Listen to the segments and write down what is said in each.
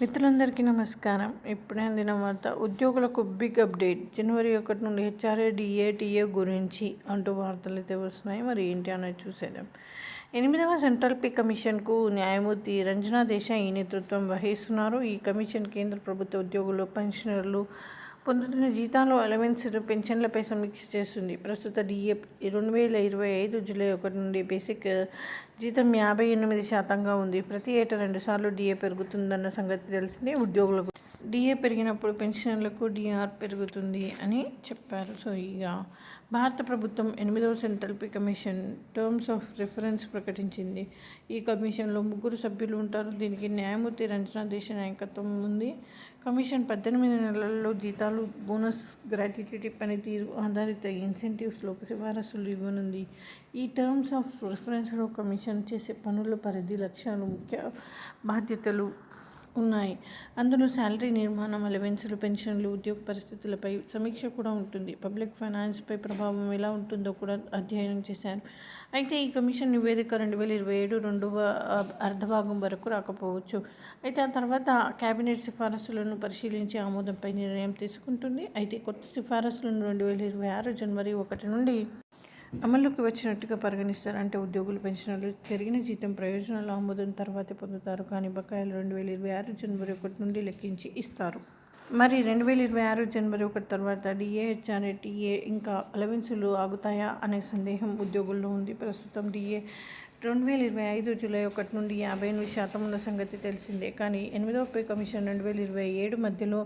మిత్రులందరికీ నమస్కారం. ఇప్పుడే అందిన వార్త ఉద్యోగులకు బిగ్ అప్డేట్. జనవరి ఒకటి నుండి హెచ్ఆర్ఏ డిఏటిఏ గురించి అంటూ వార్తలు అయితే వస్తున్నాయి. మరి ఏంటి అనేది చూసేద్దాం. ఎనిమిదవ సెంట్రల్ పే కమిషన్కు న్యాయమూర్తి రంజనా దేశాయ్ ఈ నేతృత్వం వహిస్తున్నారు. ఈ కమిషన్ కేంద్ర ప్రభుత్వ ఉద్యోగులు పెన్షనర్లు పొందుతున్న జీతాలు అలవెన్స్ పెన్షన్లపై సమీక్ష చేస్తుంది. ప్రస్తుత డిఏ రెండు వేల ఇరవై ఐదు జూలై ఒకటి నుండి బేసిక్ uh, జీతం యాభై ఎనిమిది శాతంగా ఉంది. ప్రతి ఏటా రెండుసార్లు డిఏ పెరుగుతుందన్న సంగతి తెలిసిందే ఉద్యోగులకు. డిఏ పెరిగినప్పుడు పెన్షన్లకు డిఆర్ పెరుగుతుంది అని చెప్పారు. సో ఇక భారత ప్రభుత్వం ఎనిమిదవ central pay commission terms of reference ప్రకటించింది. ఈ కమిషన్లో ముగ్గురు సభ్యులు ఉంటారు. దీనికి న్యాయమూర్తి రంజనా దేశ నాయకత్వం ఉంది. కమిషన్ పద్దెనిమిది నెలల్లో జీతాలు బోనస్ గ్రాట్యుటీ పనితీరు ఆధారిత ఇన్సెంటివ్స్లో సిఫారసులు ఇవ్వనుంది. ఈ టర్మ్స్ ఆఫ్ రిఫరెన్స్లో కమిషన్ చేసే పనుల పరిధి లక్ష్యాలు ముఖ్య బాధ్యతలు ఉన్నాయి. అందులో శాలరీ నిర్మాణం అలవెన్సులు పెన్షన్లు ఉద్యోగ పరిస్థితులపై సమీక్ష కూడా ఉంటుంది. పబ్లిక్ ఫైనాన్స్పై ప్రభావం ఎలా ఉంటుందో కూడా అధ్యయనం చేశారు. అయితే ఈ కమిషన్ నివేదిక రెండు వేల ఇరవై ఏడు రెండవ అర్ధభాగం వరకు రాకపోవచ్చు. అయితే ఆ తర్వాత కేబినెట్ సిఫారసులను పరిశీలించి ఆమోదంపై నిర్ణయం తీసుకుంటుంది. అయితే కొత్త సిఫారసులను రెండు వేల ఇరవై ఆరు జనవరి ఒకటి నుండి అమల్లోకి వచ్చినట్టుగా పరిగణిస్తారు అంటే ఉద్యోగులు పెన్షనర్లు పెరిగిన జీతం ప్రయోజనాలు ఆమోదం తర్వాతే పొందుతారు. కానీ బకాయిలు రెండు వేల ఇరవై ఆరు జనవరి ఒకటి నుండి లెక్కించి ఇస్తారు. మరి రెండు వేల ఇరవై ఆరు జనవరి ఒకటి తర్వాత డిఏ అనే టీఏ ఇంకా అలవెన్సులు ఆగుతాయా అనే సందేహం ఉద్యోగుల్లో ఉంది. ప్రస్తుతం డిఏ రెండు వేల ఇరవై ఐదు జూలై ఒకటి నుండి యాభై ఎనిమిది శాతం ఉన్న సంగతి తెలిసిందే. కానీ ఎనిమిదవ పే కమిషన్ రెండు వేల ఇరవై ఏడు మధ్యలో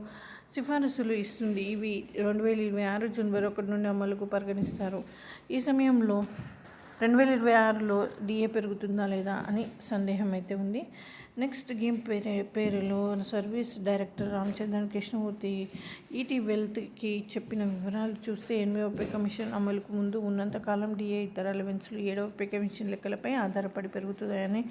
సిఫారసులు ఇస్తుంది. ఇవి రెండు వేల ఇరవై ఆరు జనవరి ఒకటి నుండి అమలుకు పరిగణిస్తారు. ఈ సమయంలో రెండు వేల ఇరవై ఆరులో డిఏ పెరుగుతుందా లేదా అని సందేహం అయితే ఉంది. నెక్స్ట్ గేమ్ పేరు పేరులో service director Ramachandran Krishnamurthy ET వెల్త్కి చెప్పిన వివరాలు చూస్తే ఎనిమిదవ పే కమిషన్ అమలుకు ముందు ఉన్నంతకాలం డిఏ ఇతర అలవెన్స్లు ఏడవ పే కమిషన్ లెక్కలపై ఆధారపడి పెరుగుతుందని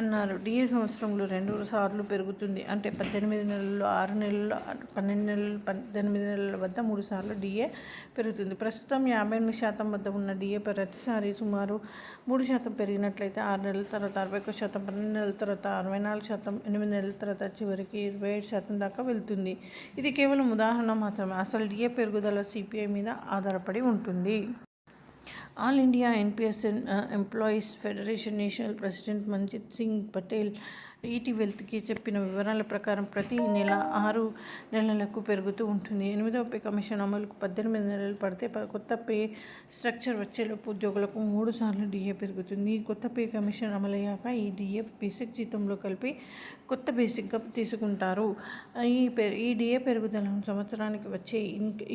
అన్నారు. డిఏ సంవత్సరంలో రెండు సార్లు పెరుగుతుంది. అంటే పద్దెనిమిది నెలల్లో ఆరు నెలల్లో పన్నెండు నెలలు పద్దెనిమిది నెలల వద్ద మూడు సార్లు డిఏ పెరుగుతుంది. ప్రస్తుతం యాభై ఎనిమిది శాతం వద్ద ఉన్న డిఏ ప్రతిసారి సుమారు మూడు శాతం పెరిగినట్లయితే ఆరు నెలల తర్వాత అరవై ఒక్క శాతం పన్నెండు నెలల తర్వాత అరవై నాలుగు శాతం ఎనిమిది నెలల తర్వాత చివరికి ఇరవై ఏడు శాతం దాకా వెళ్తుంది. ఇది కేవలం ఉదాహరణ మాత్రమే. అసలు డిఏ పెరుగుదల సిపిఐ మీద ఆధారపడి ఉంటుంది? All India NPS employees federation national president Manjit Singh Patel ET వెల్త్కి చెప్పిన వివరాల ప్రకారం ప్రతి నెల ఆరు నెలలకు పెరుగుతూ ఉంటుంది. ఎనిమిదవ పే కమిషన్ అమలుకు పద్దెనిమిది నెలలు పడితే కొత్త పే స్ట్రక్చర్ వచ్చేలోపు ఉద్యోగులకు మూడు సార్లు డిఏ పెరుగుతుంది. కొత్త పే కమిషన్ అమలయ్యాక ఈ డిఏ బేసిక్ జీతంలో కలిపి కొత్త బేసిక్గా తీసుకుంటారు. ఈ పే ఈ డిఏ పెరుగుదలను సంవత్సరానికి వచ్చే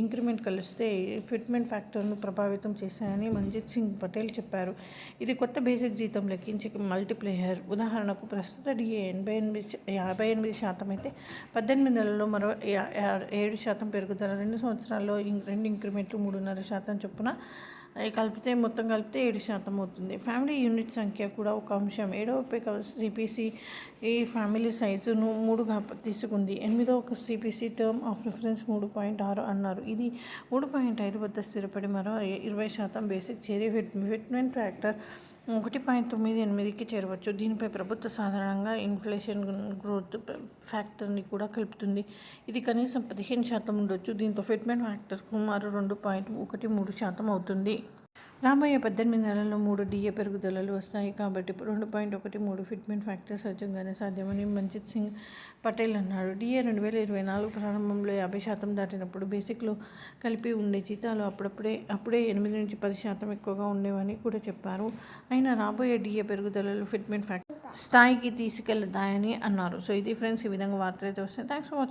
ఇంక్రిమెంట్ కలిస్తే ఫిట్మెంట్ ఫ్యాక్టర్ను ప్రభావితం చేశాయని మంజిత్ సింగ్ పటేల్ చెప్పారు. ఇది కొత్త బేసిక్ జీతం లెక్కించే మల్టీప్లేయర్. ఉదాహరణకు ప్రస్తుత డిఏ ఎనభై ఎనిమిది యాభై ఎనిమిది శాతం అయితే పద్దెనిమిది నెలల్లో మరో ఏడు శాతం పెరుగుదల రెండు సంవత్సరాల్లో రెండు ఇంక్రిమెంట్లు మూడున్నర శాతం చొప్పున కలిపితే మొత్తం కలిపితే ఏడు శాతం అవుతుంది. ఫ్యామిలీ యూనిట్ సంఖ్య కూడా ఒక అంశం. ఏడవ పే సిపిసి ఈ ఫ్యామిలీ సైజును మూడుగా తీసుకుంది. ఎనిమిదవ ఒక సిపిసి టర్మ్ ఆఫ్ రిఫరెన్స్ మూడు పాయింట్ ఆరు అన్నారు. ఇది మూడు పాయింట్ ఐదు వద్ద స్థిరపడి మరో ఇరవై శాతం బేసిక్ చేరి ఫిట్మెంట్ ఫ్యాక్టర్ ఒకటి పాయింట్ తొమ్మిది ఎనిమిదికి చేరవచ్చు. దీనిపై ప్రభుత్వ సాధారణంగా ఇన్ఫ్లేషన్ గ్రోత్ ఫ్యాక్టర్ని కూడా కలుపుతుంది. ఇది కనీసం పదిహేను శాతం ఉండొచ్చు. దీంతో ఫిట్మెంట్ ఫ్యాక్టర్ సుమారు రెండు పాయింట్ ఒకటి మూడు శాతం అవుతుంది. రాబోయే పద్దెనిమిది నెలల్లో మూడు డిఏ పెరుగుదలలు వస్తాయి. కాబట్టి రెండు పాయింట్ ఒకటి మూడు ఫిట్మెంట్ ఫ్యాక్టర్ సహజంగానే సాధ్యమని మంజిత్ సింగ్ పటేల్ అన్నాడు. డిఏ రెండు వేల ఇరవై నాలుగు ప్రారంభంలో యాభై శాతం దాటినప్పుడు బేసిక్లో కలిపి ఉండే జీతాలు అప్పుడప్పుడే అప్పుడే ఎనిమిది నుంచి పది శాతం ఎక్కువగా ఉండేవని కూడా చెప్పారు. అయినా రాబోయే డిఏ పెరుగుదలలు ఫిట్మెంట్ ఫ్యాక్టర్ స్థాయికి తీసుకెళ్తాయని అన్నారు. సో ఇది ఫ్రెండ్స్ ఈ విధంగా వార్తలు అయితే వస్తాయి థ్యాంక్స్ ఫర్ వాచింగ్.